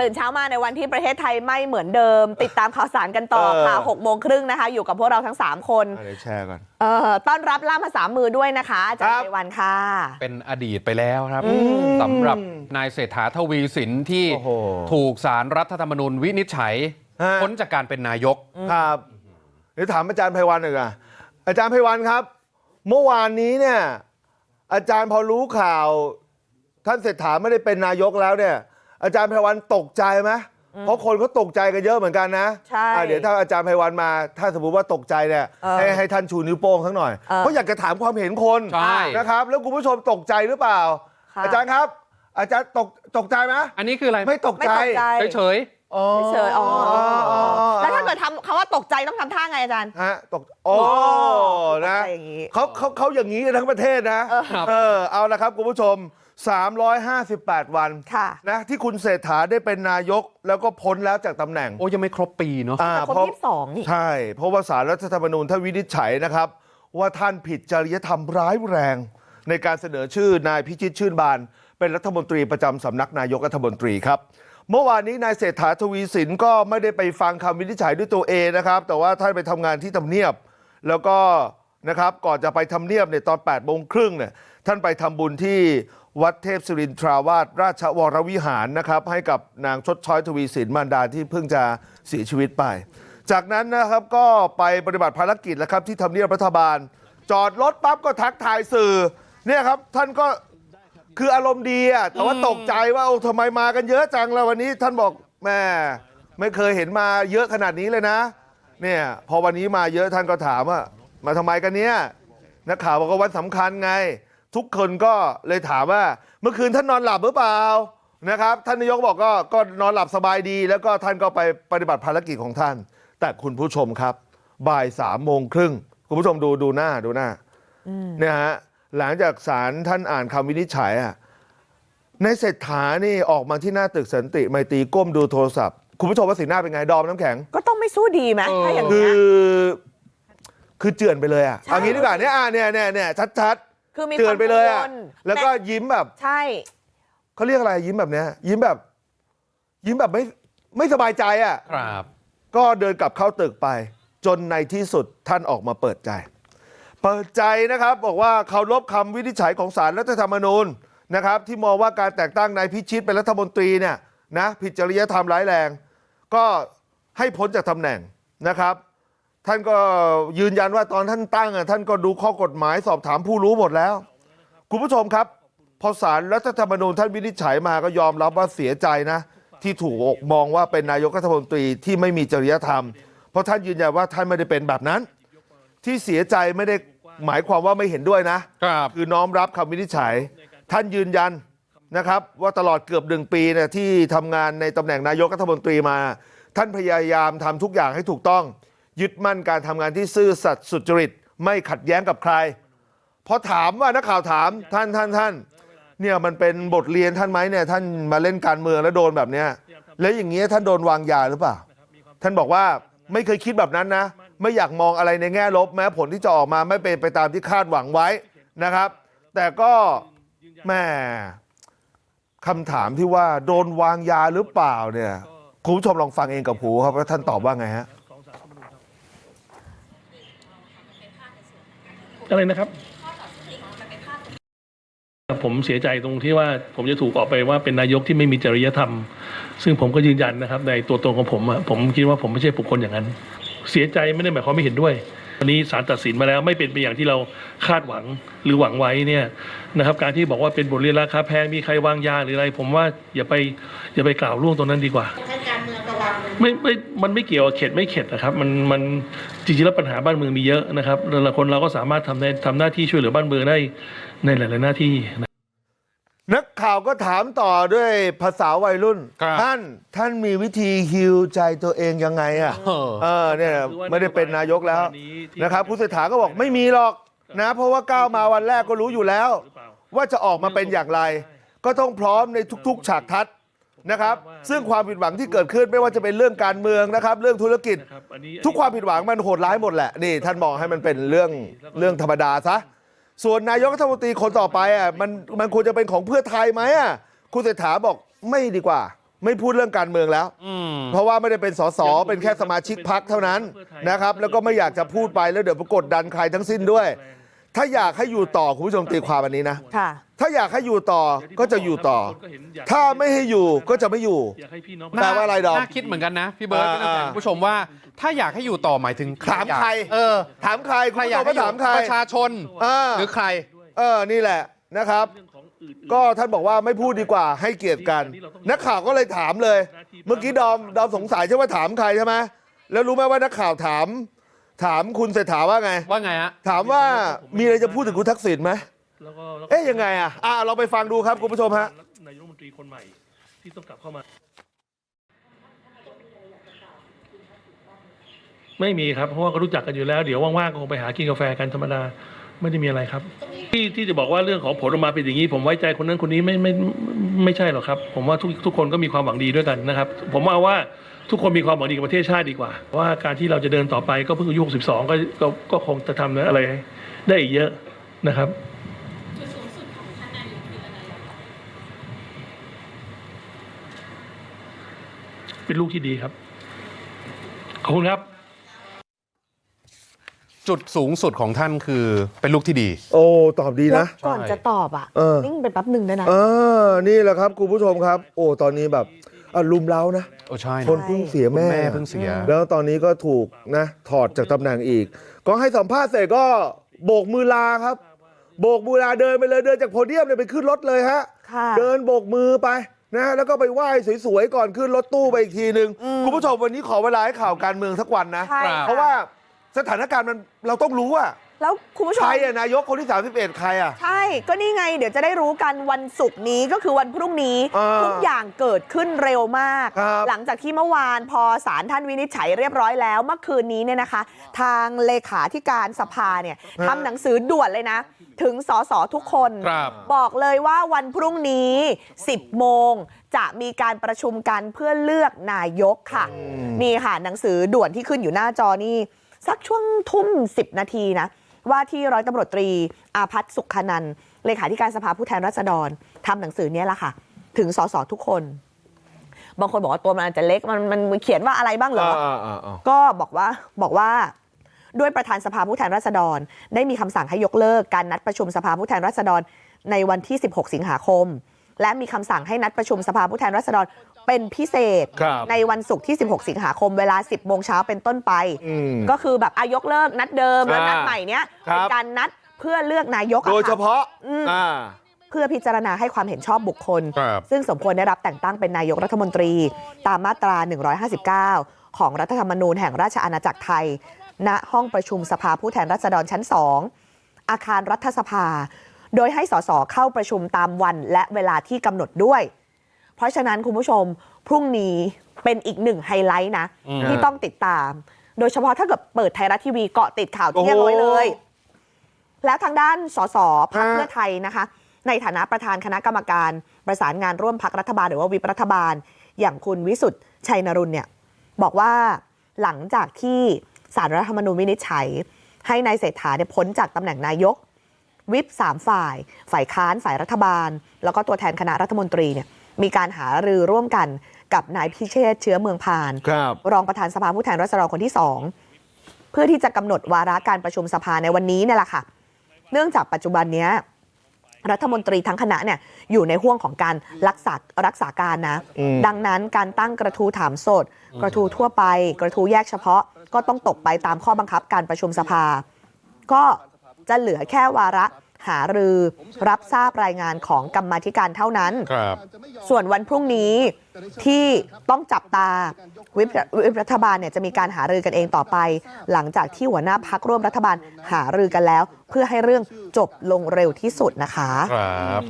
ตื่นเช้ามาในวันที่ประเทศไทยไม่เหมือนเดิม ติดตามข่าวสารกันต่อเออค่ะ6โมงครึ่งนะคะ อยู่กับพวกเราทั้ง 3 คนอะเดี๋ยวแชร์ก่อนเอ่อต้อนรับล่ามภาษามือด้วยนะคะอาจารครัย์บไพวันค่ะ เป็นอดีตไปแล้วครับอืมสำหรับนายเศรษฐาทวีสินที่โอ้โหถูกสารรัฐธรรมนูญวินิจฉัยฮะพ้นจากการเป็นนายกครับเดี๋ยวถามอาจารย์ไพวันหน่อยอะอาจารย์ไพวันครับ เมื่อวานนี้เนี่ย อาจารย์พอรู้ข่าว ท่านเศรษฐาไม่ได้เป็นนายกแล้วเนี่ย อาจารย์ไพวันตกใจไหมเพราะคนเขาตกใจกันเยอะเหมือนกันนะใช่อะเดี๋ยวถ้าอาจารย์ไพวันมา ถ้าสมมติว่าตกใจเนี่ยเออให้ให้ท่านชูนิ้วโป้งสักหน่อยเออเพราะอยากจะถามความเห็นคนใช่นะครับ แล้วคุณผู้ชมตกใจหรือเปล่าค่ะอาจารย์ครับ อาจารย์ตกตกใจไหมอันนี้คืออะไรไม่ตกไม่ใจตกใจเฉยอ๋อเฉยๆอ๋ออ๋อ แล้วถ้าเกิดทำคำว่าตกใจต้องทำท่าไงอาจารย์ ฮะ ตก โอ้ นะตกใจอย่างนี้เขาเขาเขาอย่างนี้กันทั้งประเทศนะเออครับเออ เอาละครับคุณผู้ชม 358วันค่ะนะที่คุณเศรษฐาได้เป็นนายกแล้วก็พ้นแล้วจากตำแหน่งๆโอ้ยังไม่ครบปีเนาะอ่าแต่ครบเพราะยี่สิบสองนี่ใช่ เพราะว่าสารรัฐธรรมนูญท่านวินิจฉัยนะครับ ว่าท่านผิดจริยธรรมร้ายแรง ในการเสนอชื่อนายพิชิตชื่นบาน เป็นรัฐมนตรีประจำสำนักนายกรัฐมนตรีครับเมื่อวานนี้นายเศรษฐาทวีสินก็ไม่ได้ไปฟังคำวินิจฉัยด้วยตัวเองนะครับ แต่ว่าท่านไปทำงานที่ทำเนียบ แล้วก็นะครับก่อนจะไปทำเนียบเนี่ยตอน8ปดโมงครึ่งเนี่ย ท่านไปทำบุญที่วัดเทพศิรินทราวาสราชวรวิหารนะครับให้กับนางชดช้อยทวีสินมารดาที่เพิ่งจะเสียชีวิตไป จากนั้นนะครับก็ไปปฏิบัติภารกิจแล้วครับที่ทำเนียบรัฐบาล จอดรถปั๊บก็ทักทายสื่อเนี่ยครับท่านก็คืออารมณ์ดีอะแต่ว่าตกใจว่าโอ้ทำไมมากันเยอะจังแล้ววันนี้ท่านบอกแม่ไม่เคยเห็นมาเยอะขนาดนี้เลยนะ เนี่ยพอวันนี้มาเยอะท่านก็ถามว่ามาทำไมกันเนี่ยนักข่าวบอกว่าวันสำคัญไง ทุกคนก็เลยถามว่าเมื่อคืนท่านนอนหลับหรือเปล่านะครับท่านนายกบอกก็ก็นอนหลับสบายดี แล้วก็ท่านก็ไปปฏิบัติภารกิจของท่าน แต่คุณผู้ชมครับ บ่ายสามโมงครึ่งคุณผู้ชมดูดูหน้าดูหน้าเนี่ยฮะหลังจากศาลท่านอ่านคำวินิจฉัยอะในเศรษฐานี่ออกมาที่หน้าตึกสันติไมตรีก้มดูโทรศัพท์ คุณผู้ชมว่าสีหน้าเป็นไงดอมน้ำแข็ง ก็ต้องไม่สู้ดีไหมเออถ้าอย่างคืเงี้อยคือเจือนไปเลยอะใช่เอางี้ดีกว่าเนี่ยอะเนี่ยเนี่ยเนี่ยชัดชัด คือมีๆเจือนไปเลยอะความกังวลแล้วก็ยิ้มแบบใช่ เขาเรียกอะไรยิ้มแบบเนี้ย ยิ้มแบบ ยิ้มแบบไม่ไม่สบายใจอะ ครับ ก็เดินกลับเข้าตึกไป จนในที่สุดท่านออกมาเปิดใจ เปิดใจนะครับบอกว่าเคารพคำวินิจฉัยของศาลรัฐธรรมนูญนะครับ ที่มองว่าการแต่งตั้งนายพิชิตเป็นรัฐมนตรีเนี่ยนะผิดจริยธรรมร้ายแรง ก็ให้พ้นจากตำแหน่งนะครับ ท่านก็ยืนยันว่าตอนท่านตั้งอะท่านก็ดูข้อกฎหมายสอบถามผู้รู้หมดแล้วคุณผู้ชมครับ พอสารรัฐธรรมนูญท่านวินิจฉัยมาก็ยอมรับว่าเสียใจนะ ที่ถูกมองว่าเป็นนายกรัฐมนตรีที่ไม่มีจริยธรรม เพราะท่านยืนยันว่าท่านไม่ได้เป็นแบบนั้น ที่เสียใจไม่ได้หมายความว่าไม่เห็นด้วยนะครับคือน้อมรับคำวินิจฉัย ท่านยืนยันนะครับว่าตลอดเกือบหนึ่งปีเนี่ยที่ทำงานในตำแหน่งนายกรัฐมนตรีมา ท่านพยายามทำทุกอย่างให้ถูกต้อง ยึดมั่นการทำงานที่ซื่อสัตย์สุจริตไม่ขัดแย้งกับใครพอถามว่านักข่าวถามท่านท่านท่านเนี่ยมันเป็นบทเรียนท่านไหมเนี่ยท่านมาเล่นการเมืองแล้วโดนแบบเนี้ยแล้วอย่างเงี้ยท่านโดนวางยาหรือเปล่า ท่านบอกว่าไม่เคยคิดแบบนั้นนะ ไม่อยากมองอะไรในแง่ลบ แม้ผลที่จะออกมาไม่เป็นไปตามที่คาดหวังไว้นะครับ แต่ก็แม่คำถามที่ว่าโดนวางยาหรือเปล่าเนี่ยคุณผู้ชมลองฟังเองกับหูครับว่าท่านตอบว่าไงฮะ อะไรนะครับ ผมเสียใจตรงที่ว่าผมจะถูกออกไปว่าเป็นนายกที่ไม่มีจริยธรรม ซึ่งผมก็ยืนยันนะครับในตัวตนของผมอะผมคิดว่าผมไม่ใช่บุคคลอย่างนั้น เสียใจไม่ได้หมายความไม่เห็นด้วยวันนี้ศาลตัดสินมาแล้วไม่เป็นไปอย่างที่เราคาดหวังหรือหวังไว้เนี่ยนะครับ การที่บอกว่าเป็นบทเรียนราคาแพงมีใครวางยาหรืออะไร ผมว่าอย่าไปอย่าไปกล่าวล่วงตรงนั้นดีกว่าท่านการเมืองระวังเลยไม่ไม่มันไม่เกี่ยวกับเข็ดไม่เข็ดนะครับ มันมัน จริงๆแล้วปัญหาบ้านเมืองมีเยอะนะครับแต่ละคนเราก็สามารถทำในทำหน้าที่ช่วยเหลือบ้านเมืองได้ในหลายๆหน้าที่นะ นักข่าวก็ถามต่อด้วยภาษาวัยรุ่น ครับ ท่านท่านมีวิธีฮิวใจตัวเองยังไงอะ เออ เออเนี่ยไม่ได้เป็นนายกแล้วนะครับคุณเศรษฐาก็บอกไม่มีหรอกนะ เพราะว่าก้าวมาวันแรกก็รู้อยู่แล้ว ว่าจะออกมาเป็นอย่างไร ก็ต้องพร้อมในทุก ๆ ฉากทัศน์ นะครับซึ่งความผิดหวังที่เกิดขึ้นไม่ว่าจะเป็นเรื่องการเมืองนะครับเรื่องธุรกิจนะครับอันนี้ทุกความผิดหวังมันโหดร้ายหมดแหละนี่ท่านมองให้มันเป็นเรื่องเรื่องธรรมดาซะส่วนนายกรัฐมนตรีคนต่อไปอะมันมันควรจะเป็นของเพื่อไทยไหมอะคุณเศรษฐาบอกไม่ดีกว่า ไม่พูดเรื่องการเมืองแล้วอืมเพราะว่าไม่ได้เป็นสสเป็นแค่สมาชิกพักเท่านั้นนะครับแล้วก็ไม่อยากจะพูดไปแล้วเดี๋ยวไปกดดันใครทั้งสิ้นด้วย ถ้าอยากให้อยู่ต่อคุณผู้ชมตีความอันนี้นะค่ะถ้าอยากให้อยู่ต่อก็จะอยู่ต่อ ถ้าไม่ให้อยู่ก็จะไม่อยู่อยากให้พี่น้องแปลว่าอะไรดอมน่าคิดเหมือนกันนะพี่เบิร์ตอ่าพี่น้ำแข็งอ่าคุณผู้ชมว่า ถ้าอยากให้อยู่ต่อหมายถึงถามใคร เออ ถามใครคุใครณอยากผู้ชมให้ก็อยู่ถามใครประชาชนอ่าหรือใคร เออนี่แหละนะครับเรื่องของอื่นๆก็ท่านบอกว่าไม่พูดดีกว่าให้เกียรติกันนักข่าวก็เลยถามเลย เมื่อกี้ดอมดอมสงสัยใช่ไหมถามใครใช่ไหมแล้วรู้ไหมว่านักข่าวถาม ถามคุณเศรษฐาว่าไง ว่าไงฮะถามว่ามีอะไรจะพูดถึงคุณทักษิณไหมแล้วก็แล้วก็เอ๊ะยังไงอะอ่าเราไปฟังดูครับคุณผู้ชมฮะ นายกรัฐมนตรีคนใหม่ที่ต้องกลับเข้ามา ไม่มีครับเพราะว่าก็รู้จักกันอยู่แล้ว เดี๋ยวว่างๆก็คงไปหากินกาแฟกันธรรมดาไม่ได้มีอะไรครับ ที่ที่จะบอกว่าเรื่องของผลออกมาเป็นอย่างนี้ ผมไว้ใจคนนั้นคนนี้ไม่ไม่ไม่ใช่หรอกครับ ผมว่าทุกทุกคนก็มีความหวังดีด้วยกันนะครับ ผมเอาว่าทุกคนมีความหวังดีกับประเทศชาติดีกว่า ว่าการที่เราจะเดินต่อไปก็เพิ่งอายุ62ก็ก็ก็คงจะทำอะไรได้อีกเยอะนะครับจุดสูงสุดของท่านนายกคืออะไรอะเป็นลูกที่ดีครับขอบคุณครับ จุดสูงสุดของท่านคือเป็นลูกที่ดี โอ้ตอบดีแล้วนะก่อนจะตอบอะเออ นิ่งเป็นแป๊บหนึ่งด้วยนะ เออนี่แหละครับคุณผู้ชมครับ โอ้ตอนนี้แบบอารมณ์เล้านะ โอ้ใช่คนเพิ่งเสียคุณแม่ แม่เพิ่งเสีย แล้วตอนนี้ก็ถูกนะถอดจากตำแหน่งอีก ก็ให้สัมภาษณ์เสร็จก็โบกมือลาครับ โบกมือลาเดินไปเลยเดินจากโพเดียมเนี่ยไปขึ้นรถเลยฮะ ค่ะ เดินโบกมือไปนะแล้วก็ไปไหว้สวยๆก่อนขึ้นรถตู้ไปอีกทีนึงอืมคุณผู้ชมวันนี้ขอเวลาให้ข่าวการเมืองสักวันนะ ใช่ครับเพราะว่า สถานการณ์มันเราต้องรู้อะแล้วคุณผู้ชมใครอะนายกคนที่ 31 ใครอะใช่ ก็นี่ไง เดี๋ยวจะได้รู้กันวันศุกร์นี้ก็คือวันพรุ่งนี้อ่าทุกอย่างเกิดขึ้นเร็วมาก ครับหลังจากที่เมื่อวานพอศาลท่านวินิจฉัยเรียบร้อยแล้ว เมื่อคืนนี้เนี่ยนะคะ ทางเลขาธิการสภาเนี่ยทำหนังสือด่วนเลยนะ ถึงสสทุกคน ครับ บอกเลยว่าวันพรุ่งนี้ 10 โมงจะมีการประชุมกันเพื่อเลือกนายกค่ะ นี่ค่ะหนังสือด่วนที่ขึ้นอยู่หน้าจอนี่ สักช่วงทุ่ม10นาทีนะว่าที่ร้อยตำรวจตรีอาพัฒน์สุขนันท์เลขาธิการสภาผู้แทนราษฎรทำหนังสือเนี้ยแหละค่ะ ถึงสสทุกคน บางคนบอกว่าตัวมันอาจจะเล็กมันมันเขียนว่าอะไรบ้างเหรอก็บอกว่าบอกว่าด้วยประธานสภาผู้แทนราษฎร ได้มีคำสั่งให้ยกเลิกการนัดประชุมสภาผู้แทนราษฎรในวันที่ 16 สิงหาคม และมีคำสั่งให้นัดประชุมสภาผู้แทนราษฎร เป็นพิเศษครับในวันศุกร์ที่ 16 สิงหาคมเวลา 10 โมงเช้าเป็นต้นไปอืมก็คือแบบอายกเลิกนัดเดิมแล้วอ่านันัดใหม่เนี้ยครับเป็นการนัดเพื่อเลือกนายกอะโดยเฉค่ะพาะอืมอ่าเพื่อพิจารณาให้ความเห็นชอบบุคคลครับซึ่งสมควรได้รับแต่งตั้งเป็นนายกรัฐมนตรี ตามมาตรา 159 ของรัฐธรรมนูญแห่งราชอาณาจักรไทย ณห้องประชุมสภาผู้แทนราษฎรชั้น 2 อาคารรัฐสภา โดยให้สสเข้าประชุมตามวันและเวลาที่กำหนดด้วย เพราะฉะนั้นคุณผู้ชมพรุ่งนี้เป็นอีกหนึ่งไฮไลท์นะอืมที่ต้องติดตาม โดยเฉพาะถ้าเกิดเปิดไทยรัฐทีวีเกาะติดข่าวเที่ยงโอ้โหไว้เลย แล้วทางด้านสสพักฮะเพื่อไทยนะคะ ในฐานะประธานคณะกรรมการประสานงานร่วมพักรัฐบาลหรือว่าวิปรัฐบาล อย่างคุณวิสุทธ์ชัยนรุณเนี่ยบอกว่าหลังจากที่สารรัฐธรรมนูญวินิจฉัย ให้นายเศรษฐาเนี่ยพ้นจากตำแหน่งนายก วิปสามฝ่าย ฝ่ายค้านฝ่ายรัฐบาล แล้วก็ตัวแทนคณะรัฐมนตรีเนี่ย มีการหารือร่วมกันกับนายพิเชษฐ์เชื้อเมืองพานครับรองประธานสภาผู้แทนราษฎรคนที่สองเพื่อที่จะกำหนดวาระการประชุมสภาในวันนี้เนี่ยแหละค่ะ เนื่องจากปัจจุบันเนี้ยรัฐมนตรีทั้งคณะเนี่ยอยู่ในห่วงของการรักษารักษาการนะอืมดังนั้นการตั้งกระทู้ถามสด กระทู้ทั่วไป กระทู้แยกเฉพาะ ก็ต้องตกไปตามข้อบังคับการประชุมสภา ก็จะเหลือแค่วาระ หารือรับทราบรายงานของกรรมาธิการเท่านั้นครับส่วนวันพรุ่งนี้ที่ต้องจับตาวิปวิปรัฐบาลเนี่ยจะมีการหารือกันเองต่อไป หลังจากที่หัวหน้าพักร่วมรัฐบาลหารือกันแล้ว เพื่อให้เรื่องจบลงเร็วที่สุดนะคะครับ